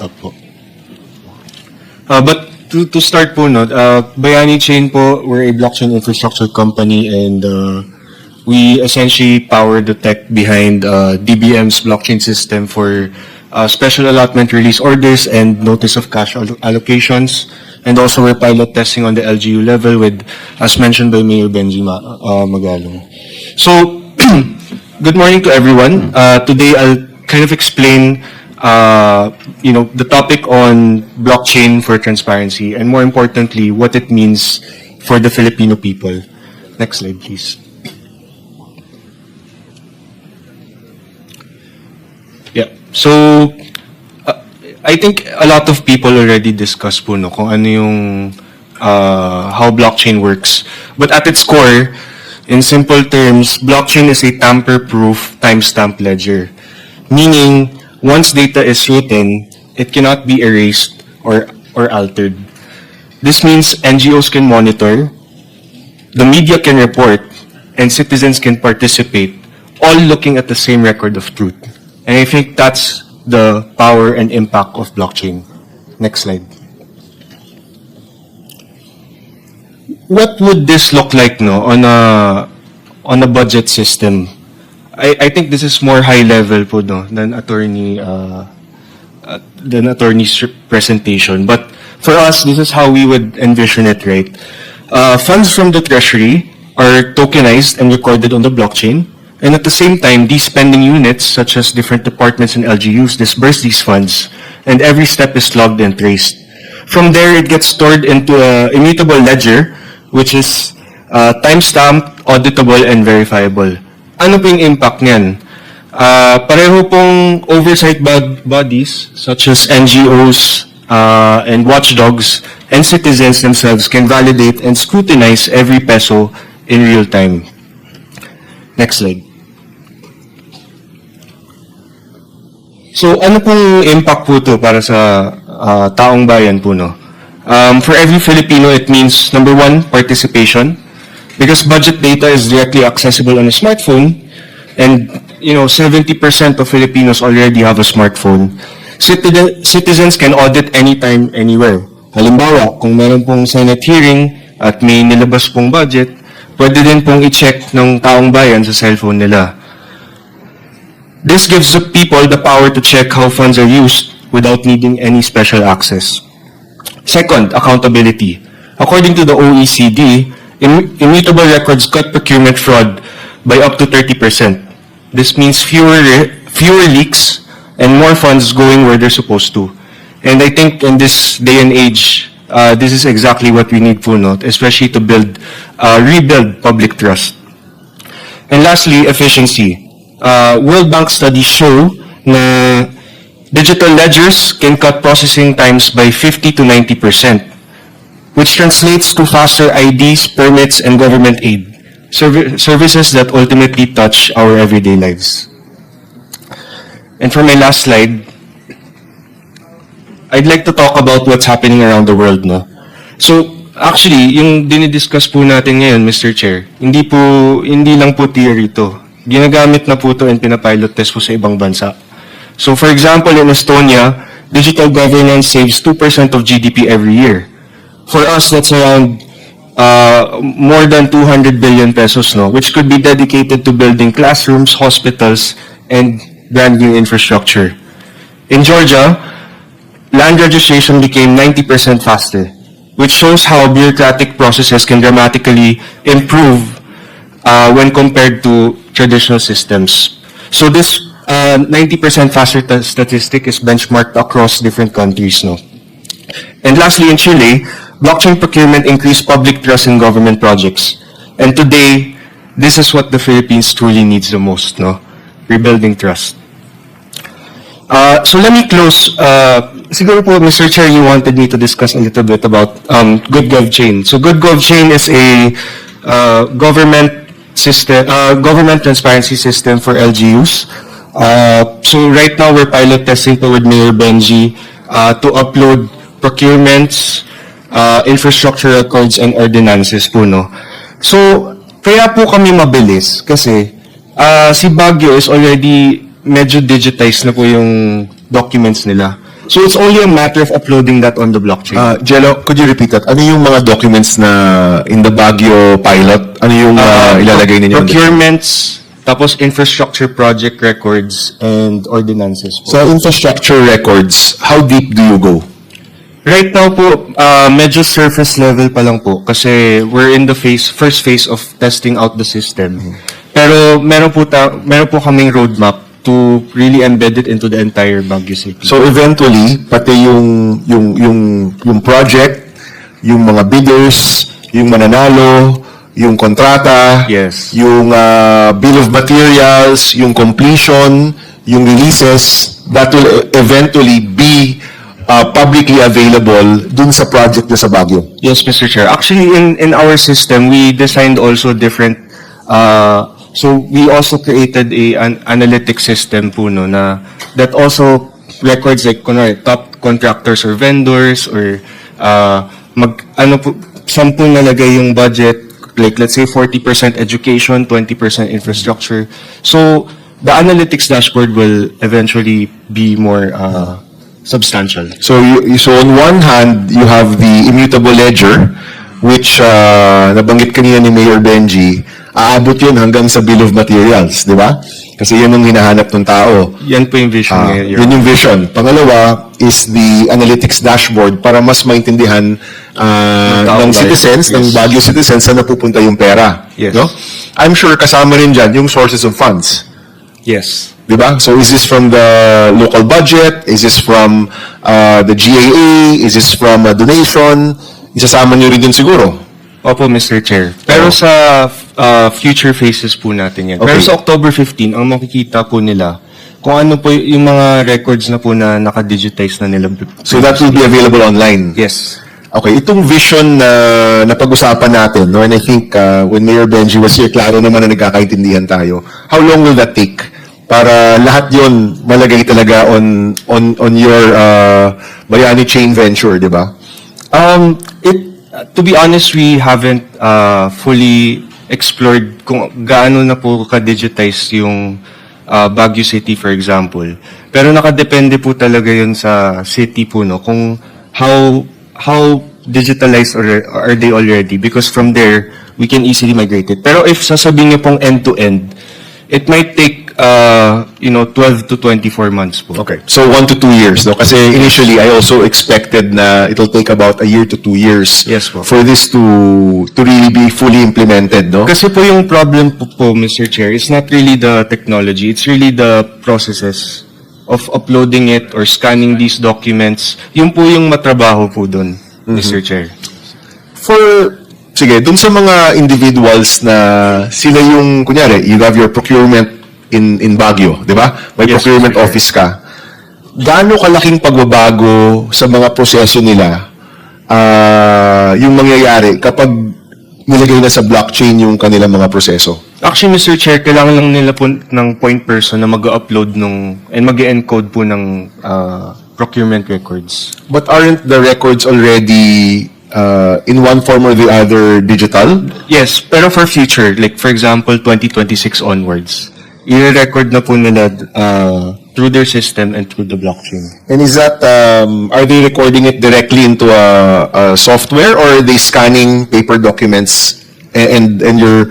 up po. Uh, but to, to start po, no, uh, Bayani Chain po, we're a blockchain infrastructure company and uh, we essentially power the tech behind uh, DBM's blockchain system for uh, special allotment release orders and notice of cash allo- allocations. And also we're pilot testing on the LGU level with, as mentioned by Mayor Benji Ma- uh, Magalong. So, good morning to everyone. Uh, today I'll kind of explain uh, you know, the topic on blockchain for transparency and more importantly, what it means for the Filipino people. Next slide, please. Yeah. So, uh, I think a lot of people already discussed po no, kung ano yung uh, how blockchain works. But at its core, in simple terms, blockchain is a tamper-proof timestamp ledger. Meaning, once data is written, it cannot be erased or, or altered. This means NGOs can monitor, the media can report, and citizens can participate, all looking at the same record of truth. And I think that's the power and impact of blockchain. Next slide. What would this look like no on a on a budget system? I, I think this is more high level po no than attorney uh, uh, than attorney's presentation. But for us, this is how we would envision it, right? Uh, funds from the treasury are tokenized and recorded on the blockchain. And at the same time, these spending units, such as different departments and LGUs, disburse these funds, and every step is logged and traced. From there, it gets stored into a immutable ledger, which is uh, time-stamped, auditable, and verifiable. Ano po yung impact niyan? Uh, pareho pong oversight bod- bodies, such as NGOs uh, and watchdogs, and citizens themselves can validate and scrutinize every peso in real time. Next slide. So ano pong impact po to para sa ah, taong bayan po no? Um, for every Filipino, it means number one, participation. Because budget data is directly accessible on a smartphone, and you know, 70% of Filipinos already have a smartphone. Citizen, citizens can audit anytime, anywhere. Halimbawa, kung meron pong Senate hearing at may nilabas pong budget, pwede din pong i-check ng taong bayan sa cellphone nila. This gives the people the power to check how funds are used without needing any special access. Second, accountability. According to the OECD, immutable records cut procurement fraud by up to 30%. This means fewer, fewer leaks and more funds going where they're supposed to. And I think in this day and age, uh, this is exactly what we need po, no? especially to build, uh, rebuild public trust. And lastly, efficiency. Uh, World Bank studies show na digital ledgers can cut processing times by 50 to 90 percent, which translates to faster IDs, permits, and government aid, servi- services that ultimately touch our everyday lives. And for my last slide, I'd like to talk about what's happening around the world, no? So, actually, yung dinidiscuss po natin ngayon, Mr. Chair, hindi po, hindi lang po theory to. Ginagamit na po to and pinapilot test po sa ibang bansa. So, for example, in Estonia, digital governance saves 2% of GDP every year. For us, that's around uh, more than 200 billion pesos, no, which could be dedicated to building classrooms, hospitals, and brand new infrastructure. In Georgia, land registration became 90% faster, which shows how bureaucratic processes can dramatically improve uh, when compared to traditional systems. So this uh, 90% faster ta- statistic is benchmarked across different countries. No? And lastly, in Chile, blockchain procurement increased public trust in government projects. And today, this is what the Philippines truly needs the most, no? Rebuilding trust. Uh, so let me close. Uh, siguro po, Mr. Chair, you wanted me to discuss a little bit about um, Good Gov Chain. So Good Gov Chain is a uh, government system, uh, government transparency system for LGUs. Uh, so right now, we're pilot testing with Mayor Benji uh, to upload procurements, uh, infrastructure records, and ordinances po, no? So, kaya po kami mabilis kasi ah, si Baguio is already medyo digitized na po yung documents nila. So it's only a matter of uploading that on the blockchain. Uh, Jello, could you repeat that? Ano yung mga documents na in the Baguio pilot? Ano yung uh, ilalagay ninyo? Procurements, tapos infrastructure project records, and ordinances po. Sa infrastructure records, how deep do you go? Right now po, uh, medyo surface level pa lang po kasi we're in the phase, first phase of testing out the system. Pero meron po, ta, meron po kaming roadmap to really embed it into the entire Baguio City. So eventually, pati yung yung yung yung project, yung mga bidders, yung mananalo, yung kontrata, Yes. yung uh, bill of materials, yung completion, yung releases, that will eventually be uh, publicly available dun sa project sa Baguio. Yes, Mr. Chair. Actually, in, in our system, we designed also different, uh, so we also created a an analytic system po, no, na, that also records like, kunwari, top contractors or vendors or, uh, mag, ano po, saan po nalagay yung budget, like, let's say 40% education, 20% infrastructure. So, the analytics dashboard will eventually be more, uh, substantial. So, you, so on one hand, you have the immutable ledger, which uh, nabanggit kanina ni Mayor Benji, aabot yun hanggang sa bill of materials, di ba? Kasi yan ang hinahanap ng tao. Yan po yung vision ngayon. Your yun yung vision. Pangalawa is the analytics dashboard para mas maintindihan ah, Ng ng citizens, ng Yes. Baguio citizens, saan napupunta yung pera. Yes. No? I'm sure kasama rin dyan yung sources of funds. Yes. Di ba? So is this from the local budget? Is this from uh, the GAA? Is this from a donation? Isasama nyo rin dun siguro. Opo, Mr. Chair. Pero Oo. sa uh, future phases po natin yan. Pero Okay. sa October 15, ang makikita po nila kung ano po y- yung mga records na po na nakadigitize na nila. So that will be available online. Yes. Okay, itong vision na napag-usapan natin, no, and I think uh, when Mayor Benji was here, klaro naman na nagkakaintindihan tayo. How long will that take? Para lahat yon malagay talaga on on on your uh, Bayani Chain venture, di ba? Um, it, to be honest, we haven't uh, fully explored kung gaano na po ka-digitize yung uh, Baguio City, for example. Pero nakadepende po talaga yun sa city po, no? Kung how, how digitalized or are they already? Because from there, we can easily migrate it. Pero if sasabihin niyo pong end-to-end, it might take, uh, you know, 12 to 24 months po. Okay, so one to two years, no? Kasi initially, I also expected na it'll take about a year to two years Yes po. for this to to really be fully implemented, no? Kasi po yung problem po, po, Mr. Chair, it's not really the technology, it's really the processes of uploading it or scanning these documents. Yun po yung matrabaho po doon, Mr. Chair. For, sige, dun sa mga individuals na sila yung, kunyari, you have your procurement in in Baguio, di ba? May Yes, procurement. Chair. office ka. Gaano kalaking pagbabago sa mga proseso nila ah, yung mangyayari kapag nilagay na sa blockchain yung kanilang mga proseso? Actually, Mr. Chair, kailangan lang nila po ng point person na mag-upload nung, and mag-encode po ng uh, procurement records. But aren't the records already uh, in one form or the other digital? Yes, pero for future, like for example, 2026 onwards, i-record na po nila uh, through their system and through the blockchain. And is that, um, are they recording it directly into a, a software or are they scanning paper documents a- and, and you're,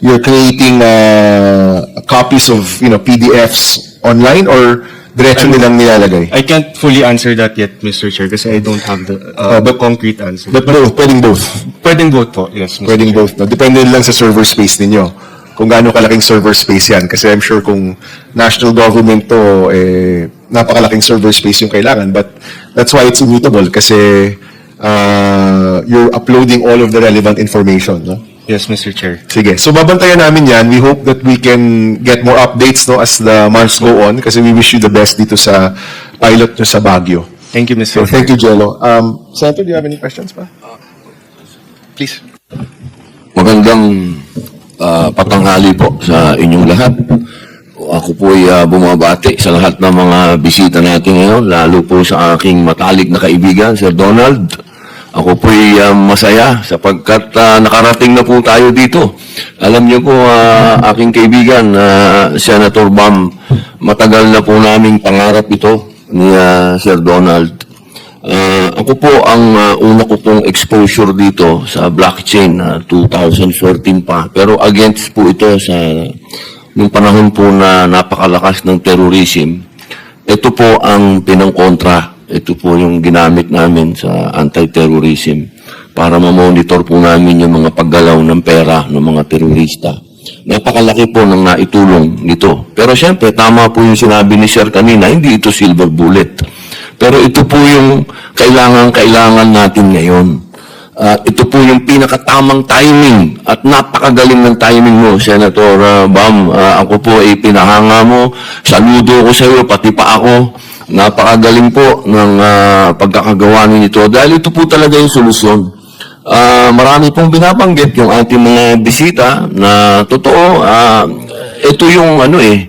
you're creating uh, copies of, you know, PDFs online or diretso nilang nilalagay? I can't fully answer that yet, Mr. Chair, kasi I don't have the, uh, Oh, the but- concrete answer. But both, pwedeng both. Pwedeng both po, yes, Mr. Pwedeng Chair. both. No? Depende lang sa server space ninyo. Kung gaano kalaking server space yan. Kasi I'm sure kung national government to, eh, napakalaking server space yung kailangan. But that's why it's immutable. Kasi uh, you're uploading all of the relevant information. No? Yes, Mr. Chair. Sige. So babantayan namin yan. We hope that we can get more updates no, as the months go on. Kasi we wish you the best dito sa pilot nyo sa Baguio. Thank you, So Mr. Chair. thank you, Jello. Um, Senator, do you have any questions pa? Please. Magandang ah, patanghali po sa inyong lahat. Ako po ay ah, bumabati sa lahat ng mga bisita natin ngayon, lalo po sa aking matalik na kaibigan, Sir Donald. Ako po ay ah, masaya sapagkat ah, nakarating na po tayo dito. Alam niyo po, ah, aking kaibigan, ah, Senator Bam, matagal na po naming pangarap ito ni ah, Sir Donald. Ah, ako po ang ah, una ko pong exposure dito sa blockchain na 2014 pa. Pero against po ito sa nung panahon po na napakalakas ng terrorism. Ito po ang pinangkontra. Ito po yung ginamit namin sa anti-terrorism para ma-monitor po namin yung mga paggalaw ng pera ng mga terorista. Napakalaki po ng naitulong nito. Pero siyempre, tama po yung sinabi ni Sir kanina, hindi ito silver bullet. Pero ito po yung kailangan-kailangan natin ngayon. At ito po yung pinakatamang timing at napakagaling ng timing mo, Senator uh, Bam. Ah, ako po ay pinahanga mo. Saludo ko sa iyo, pati pa ako. Napakagaling po ng ah, pagkakagawa nito dahil ito po talaga yung solusyon. Ah, marami pong binabanggit yung ating mga bisita na totoo, ah, ito yung ano eh,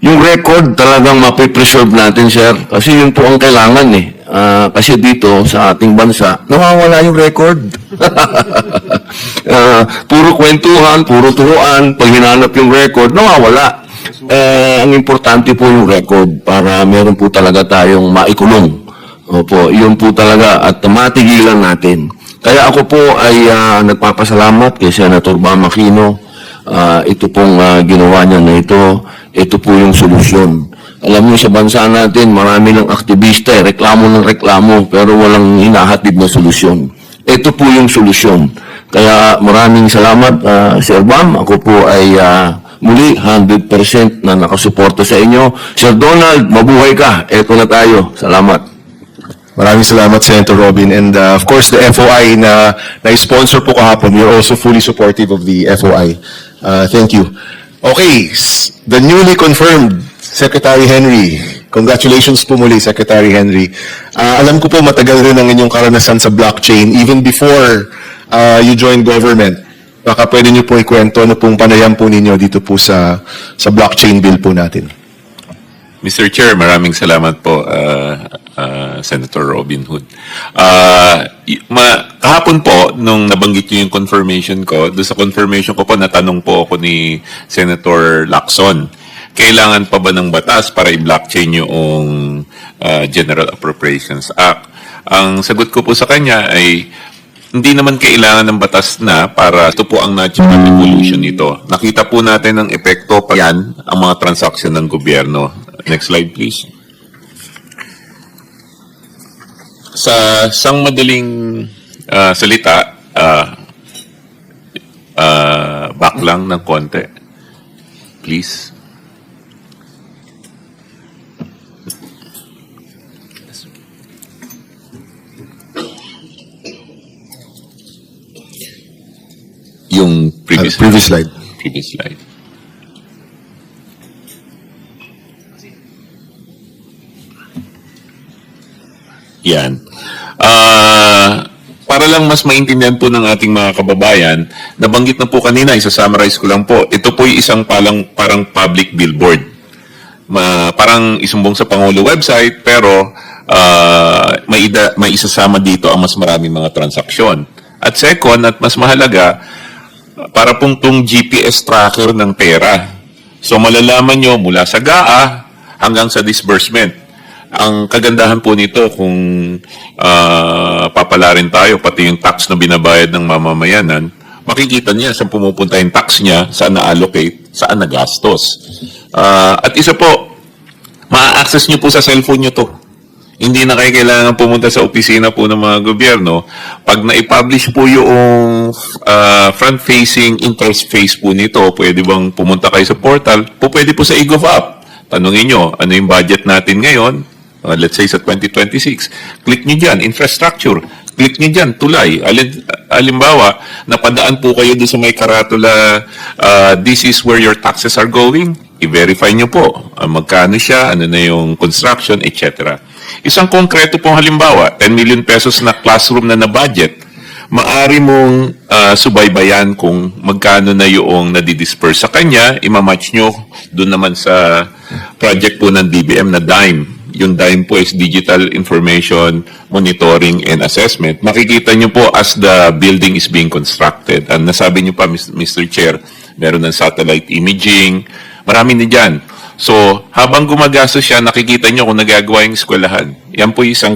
yung record talagang mapipreserve natin, sir. Kasi yun po ang kailangan eh. Ah, kasi dito sa ating bansa, nawawala yung record. Ah, puro kwentuhan, puro turuan, pag hinanap yung record, nawawala. Eh, ang importante po yung record para meron po talaga tayong maikulong. Opo, yun po talaga at matigilan natin. Kaya ako po ay ah, nagpapasalamat kay Senator Bam Aquino. Ah, ito pong ah, ginawa niya na ito, ito po yung solusyon. Alam niyo sa bansa natin, marami ng aktivista, eh, reklamo ng reklamo, pero walang hinahatid na solusyon. Ito po yung solusyon. Kaya maraming salamat, ah, Sir Bam. Ako po ay ah, muli 100% na nakasuporta sa inyo. Sir Donald, mabuhay ka. Ito na tayo. Salamat. Maraming salamat, Senator Robin. And uh, of course, the FOI na na-sponsor po kahapon, we are also fully supportive of the FOI. Uh, thank you. Okay, the newly confirmed Secretary Henry. Congratulations po muli, Secretary Henry. Uh, alam ko po matagal rin ang inyong karanasan sa blockchain even before uh, you joined government. Baka pwede niyo po ikwento ano pong panayam po ninyo dito po sa sa blockchain bill po natin. Mr. Chair, maraming salamat po, uh, uh, Senator Robin Hood. Uh, ma- kahapon po, nung nabanggit niyo yung confirmation ko, doon sa confirmation ko po, natanong po ako ni Senator Lacson, kailangan pa ba ng batas para i-blockchain yung uh, General Appropriations Act? Ang sagot ko po sa kanya ay hindi naman kailangan ng batas na para ito po ang natural evolution nito. Nakita po natin ang epekto pa yan, ang mga transaksyon ng gobyerno. Next slide, please. Sa sang madaling ah, salita, ah ah, back lang ng konti. Please. Yung previous, Uh, previous slide. previous slide. Yan. Ah, para lang mas maintindihan po ng ating mga kababayan, nabanggit na po kanina, isa-summarize ko lang po, ito po yung isang palang, parang public billboard. Ma, parang isumbong sa Pangulo website, pero ah, may, ida, may isasama dito ang mas maraming mga transaksyon. At second, at mas mahalaga, para pong tong GPS tracker ng pera. So malalaman nyo mula sa GAA hanggang sa disbursement. Ang kagandahan po nito kung ah, papalarin tayo, pati yung tax na binabayad ng mamamayanan, makikita niya saan pumupunta yung tax niya, saan na-allocate, saan nagastos. Ah, at isa po, ma-access niyo po sa cellphone niyo to. Hindi na kayo kailangan pumunta sa opisina po ng mga gobyerno. Pag na-publish po yung ah, front-facing interface po nito, pwede bang pumunta kayo sa portal? Po pwede po sa eGov app. Tanungin nyo, ano yung budget natin ngayon? Uh, let's say sa 2026. Click nyo dyan, infrastructure. Click nyo dyan, tulay. Alin, alimbawa, napadaan po kayo doon sa may karatula, uh, this is where your taxes are going. I-verify nyo po uh, magkano siya, ano na yung construction, etc. Isang konkreto pong halimbawa, 10 million pesos na classroom na na-budget, maari mong ah, subaybayan kung magkano na yung nadidisperse sa kanya, imamatch nyo doon naman sa project po ng DBM na DIME. Yung DIME po is Digital Information Monitoring and Assessment. Makikita nyo po as the building is being constructed. And nasabi nyo pa, Mr. Chair, meron ng satellite imaging, marami na dyan. So, habang gumagastos siya, nakikita nyo kung nagagawa yung eskwelahan. Yan po isang